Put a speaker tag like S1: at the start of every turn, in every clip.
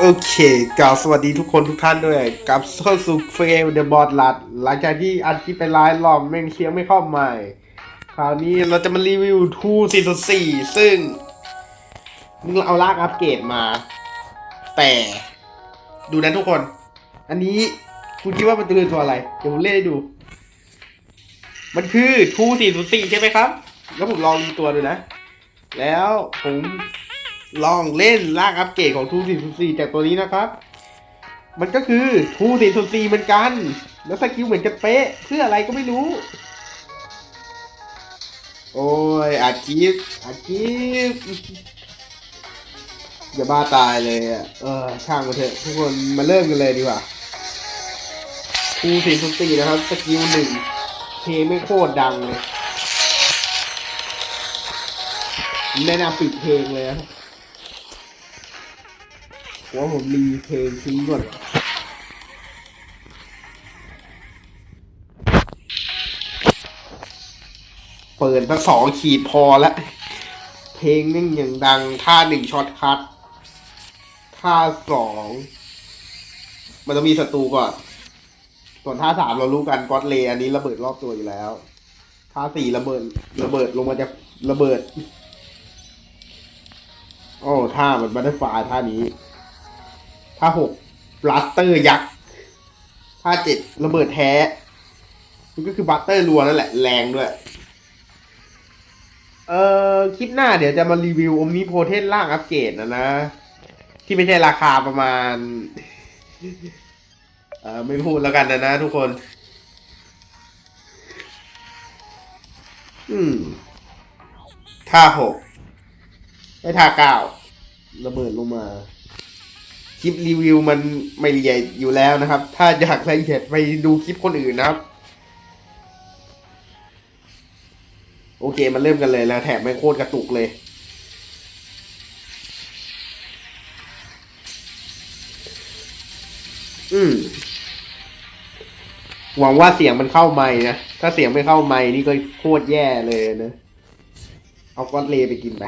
S1: โอเคกล่าวสวัสดีทุกคนทุกท่านด้วยกับเข้าสู่เฟรมเดอะบอดลัดหลังจากที่อัดคลิปไปหลายรอบแม่งเสียงไม่เข้าใหม่ คราวนี้เราจะมารีวิวทู4.4ซึ่งมึงเอาลากอัปเกรดมา แต่ดูนะทุกคน อันนี้คุณคิดว่ามันจะคือตัวอะไร เดี๋ยวผมเล่นให้ดู มันคือทู4.4ใช่ไหมครับ แล้วผมลองดูตัวดูนะ แล้วผม ลองเล่นลากอัปเกรดของทู4.4จากตัวนี้นะครับ มันก็คือทู4.4เหมือนกัน แล้วสกิลเหมือนกันเป๊ะเพื่ออะไรก็ไม่รู้ โอ้ยอัดคลิปอัดคลิปอย่าบ้าตายเลยอะเออช่างมาเถอะทุกคนมาเริ่มกันเลยดีกว่าทู4.4นะครับ สกิลหนึ่งเพลงไม่โคตรดังเลยแนะนำปิดเพลงเลยนะ มว่าผมรีเพลงทิ้งก่อนเปิดมาสองขีดพอละ เพลงนี่งอย่างดัง ท่าหนึ่งช็อตคัทท่าสองมันต้องมีศัตรูก่อน ส่วนท่าสามเรารู้กันก็อตเลอันนี้ระเบิดรอบตัวอยู่แล้ว ท่าสี่ระเบิด ระเบิดลงมาจากระเบิด โอ้ท่ามันบัตเตอร์ฟลายท่านี้ ท่าหกบลัสเตอร์ยักษ์ท่าเจ็ดระเบิดแท้ มันก็คือบัตเตอร์รัวนั่นแหละแรงด้วย เอ่อ คลิปหน้าเดี๋ยวจะมารีวิวอมนิโพเทนล่างอัปเกรดนะนะ ที่ไม่ใช่ราคาประมาณ เอ่อ ไม่พูดแล้วกันนะนะทุกคน อืมท่าหกได้ท่าเก้าระเบิดลงมา คลิปรีวิวมันไม่ละเอียดอยู่แล้วนะครับ ถ้าอยากละเอียดไปดูคลิปคนอื่นนะครับ โอเคมันเริ่มกันเลยแล้วแถมไม่โคตรกระตุกเลยอืมหวังว่าเสียงมันเข้าไม้นะ ถ้าเสียงไม่เข้าไม้นี่ก็โคตรแย่เลยนะ เอาก้อนเลไปกินไป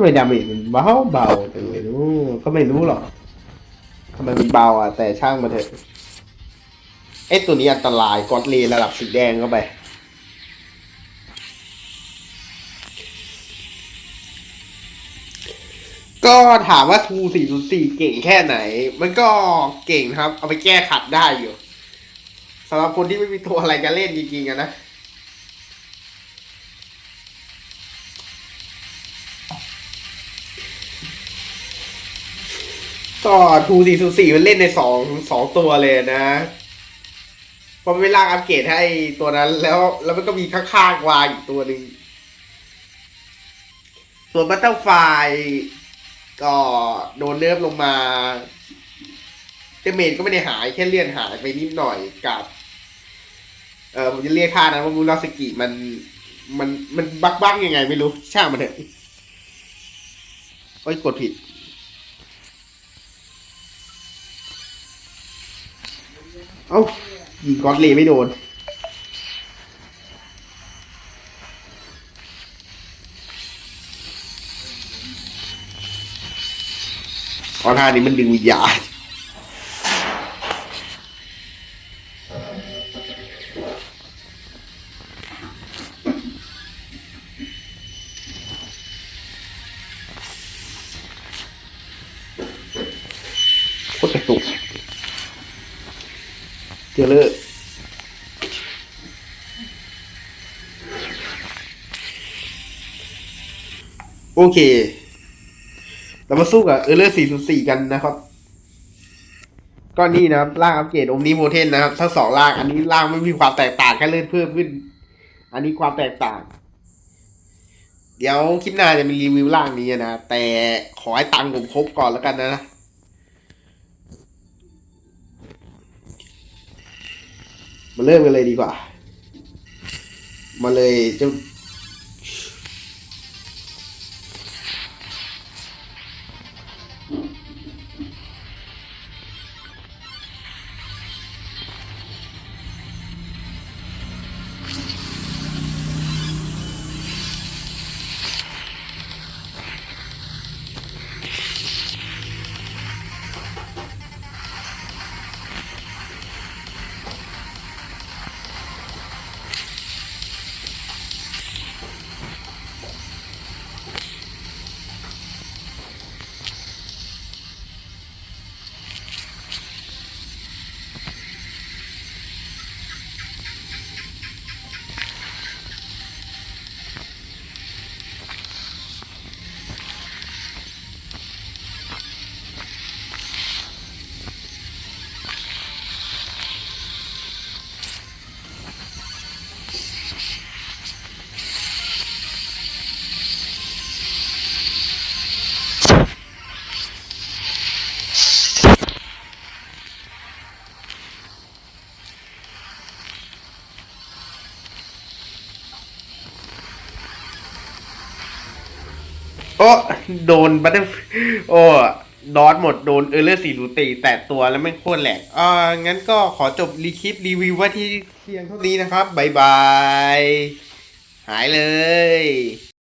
S1: ไมดาเมจมันเบาเบาจังเลยนู้ก็ไม่รู้หรอกทำไมมันเบาอะ แต่ช่างมาเถอะไอ้ตัวนี้อันตรายกอดเลระดับสีแดงเข้าไป ก็ถามว่าทู404 เก่งแค่ไหน มันก็เก่งครับ เอาไปแก้ขัดได้อยู่สำหรับคนที่ไม่มีตัวอะไรจะเล่นจริงๆนะ ก็ทูสี่ทูสี่มันเล่นในสองสองตัวเลยนะพอเวลากอัปเกรดให้ตัวนั้น แล้วแล้วมันก็มีข้างๆวางอีกตัวหนึ่งส่วนบัตเตอร์ไฟก็โดนเนิร์ฟลงมาเจเมนก็ไม่ได้หายแค่เลื่อนหายไปนิดหน่อยกับ เออผมจะเรียกท่านั้นว่ามูราสกิมัน มันมันบักบักยังไงไม่รู้ช่างมันเถอะโอ้ยกดผิด เอ้ายิงก๊อตเลไม่โดน ออนท่านี้มันดึงวิญญาณโคตรกระตุก เจอเลยโอเค เรามาสู้กับเออเลอร์404 กันนะครับ ก็นี่นะครับ ร่างอัปเกรดอมนิโมเทนนะครับ ทั้งสองร่าง อันนี้ร่างไม่มีความแตกต่างแค่เลื่อนเพิ่มขึ้น อันนี้ความแตกต่าง เดี๋ยวคลิปหน้าจะมีรีวิวร่างนี้นะ แต่ขอให้ตังค์ผมครบก่อนแล้วกันนะ มาเริ่มกันเลยดีกว่า มาเลยเจ้า โอ้โดนบัตเตอร์โอ้ดอทหมดโดนเออร์เลอร์สี่รูตีแตะตัวแล้วไม่โคตรแหลกอ่างั้นก็ขอจบรีคลิปรีวิวไว่าที่เพียงเท่านี้นะครับบายบาย หายเลย